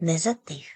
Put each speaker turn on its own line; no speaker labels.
не затих.